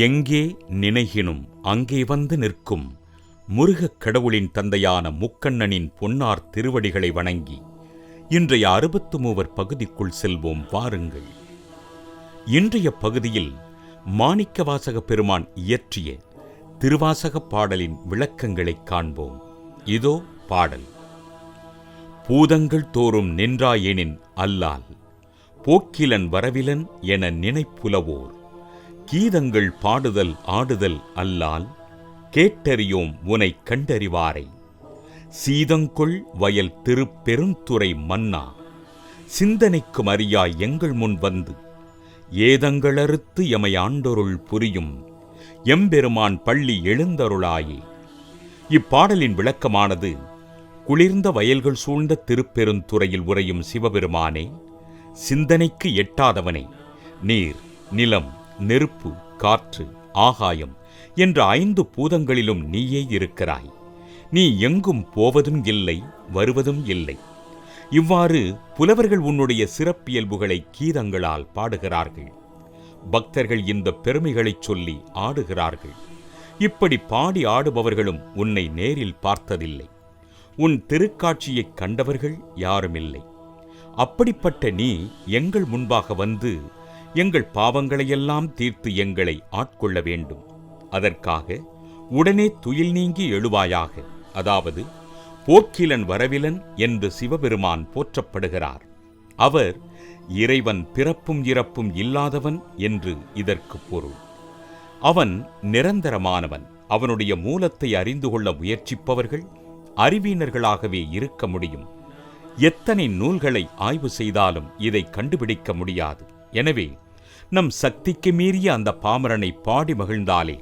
எங்கே நினைகினும் அங்கே வந்து நிற்கும் முருகக் கடவுளின் தந்தையான முக்கண்ணனின் பொன்னார் திருவடிகளை வணங்கி இன்றைய அறுபத்து மூவர் பகுதிக்குள் செல்வோம் வாருங்கள். இன்றைய பகுதியில் மாணிக்கவாசக பெருமான் இயற்றிய திருவாசகப் பாடலின் விளக்கங்களைக் காண்போம். இதோ பாடல். பூதங்கள் தோறும் நின்றாயெனின் அல்லால் போக்கிலன் வரவிலன் என நினைப்புலவோர். கீதங்கள் பாடுதல் ஆடுதல் அல்லால் கேட்டறியோம் உனை கண்டறிவாரை. சீதங்கொள் வயல் திருப்பெருந்துறை மன்னா சிந்தனைக்கும் அறியா எங்கள் முன் வந்து. ஏதங்களறுத்து எமை ஆண்டொருள் புரியும் எம்பெருமான் பள்ளி எழுந்தருளாயே. இப்பாடலின் விளக்கமானது குளிர்ந்த வயல்கள் சூழ்ந்த திருப்பெருந்துறையில் உறையும் சிவபெருமானே சிந்தனைக்கு எட்டாதவனே நீர் நிலம் நெருப்பு காற்று ஆகாயம் என்ற ஐந்து பூதங்களிலும் நீயே இருக்கிறாய். நீ எங்கும் போவதும் இல்லை வருவதும் இல்லை. இவ்வாறு புலவர்கள் உன்னுடைய சிறப்பியல்புகளை கீதங்களால் பாடுகிறார்கள். பக்தர்கள் இந்த பெருமைகளைச் சொல்லி ஆடுகிறார்கள். இப்படி பாடி ஆடுபவர்களும் உன்னை நேரில் பார்த்ததில்லை. உன் திருக்காட்சியைக் கண்டவர்கள் யாருமில்லை. அப்படிப்பட்ட நீ எங்கள் முன்பாக வந்து எங்கள் பாவங்களையெல்லாம் தீர்த்து எங்களை ஆட்கொள்ள வேண்டும். அதற்காக உடனே துயில் நீங்கி எழுவாயாக அதாவது போக்கிலன் வரவிலன் என்று சிவபெருமான் போற்றப்படுகிறார். அவர் இறைவன் பிறப்பும் இறப்பும் இல்லாதவன் என்று இதற்கு பொருள். அவன் நிரந்தரமானவன் அவனுடைய மூலத்தை அறிந்து கொள்ள முயற்சிப்பவர்கள் அறிவீனர்களாகவே இருக்க முடியும். எத்தனை நூல்களை ஆய்வு செய்தாலும் இதை கண்டுபிடிக்க முடியாது. எனவே நம் சக்திக்கு மீறிய அந்த பாமரனை பாடி மகிழ்ந்தாலே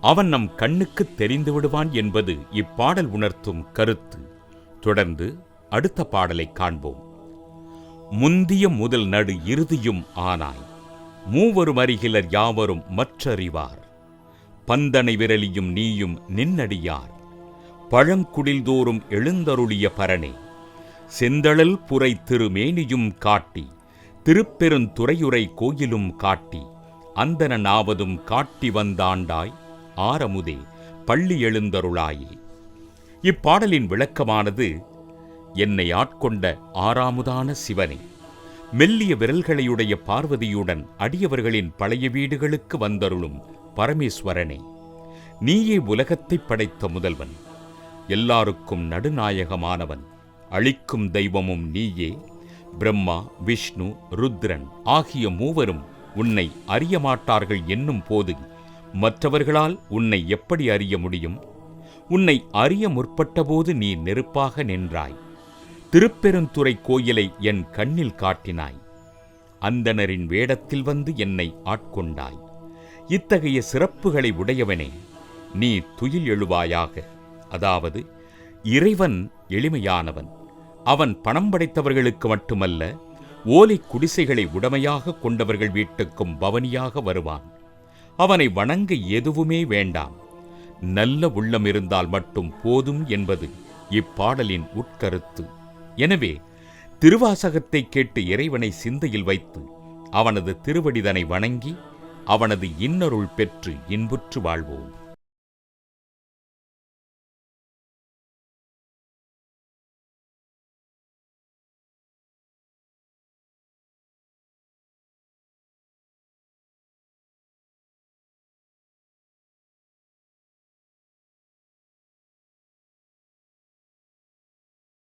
அவன் நம் கண்ணுக்கு தெரிந்து விடுவான் என்பது இப்பாடல் உணர்த்தும் கருத்து. தொடர்ந்து அடுத்த பாடலை காண்போம். முந்திய முதல் நடு இறுதியும் ஆனாய் மூவரும் அருகிலர் யாவரும் மற்றறிவார். பந்தனை விரலியும் நீயும் நின்னடியார். பழங்குடில்தோறும் எழுந்தருளிய பரணே செந்தழல் புரை திருமேனியும் காட்டி. திருப்பெருந்துறையுரை கோயிலும் காட்டி அந்தன நாவதும் காட்டி வந்தாண்டாய் ஆரமுதே பள்ளி எழுந்தருளாயே. இப்பாடலின் விளக்கமானது என்னை ஆட்கொண்ட ஆறாமுதான சிவனே. மெல்லிய விரல்களையுடைய பார்வதியுடன் அடியவர்களின் பழைய வீடுகளுக்கு வந்தருளும் பரமேஸ்வரனே. நீயே உலகத்தைப் படைத்த முதல்வன். எல்லாருக்கும் நடுநாயகமானவன். அழிக்கும் தெய்வமும் நீயே. பிரம்மா விஷ்ணு ருத்ரன் ஆகிய மூவரும் உன்னை அறிய மாட்டார்கள் என்னும் போது மற்றவர்களால் உன்னை எப்படி அறிய முடியும்? உன்னை அறிய முற்பட்டபோது நீ நெருப்பாக நின்றாய். திருப்பெருந்துறை கோயிலை என் கண்ணில் காட்டினாய். அந்தணரின் வேடத்தில் வந்து என்னை ஆட்கொண்டாய். இத்தகைய சிறப்புகளை உடையவனே நீ துயில் எழுவாயாக. அதாவது இறைவன் எளிமையானவன். அவன் பணம் படைத்தவர்களுக்கு மட்டுமல்ல ஓலை குடிசைகளை உடமையாக கொண்டவர்கள் வீட்டுக்கும் பவனியாக வருவான். அவனை வணங்க எதுவுமே வேண்டாம். நல்ல உள்ளம் இருந்தால் மட்டும் போதும் என்பது இப்பாடலின் உட்கருத்து. எனவே திருவாசகத்தை கேட்டு இறைவனை சிந்தையில் வைத்து அவனது திருவடிதனை வணங்கி அவனது இன்னருள் பெற்று இன்புற்று வாழ்வோம்.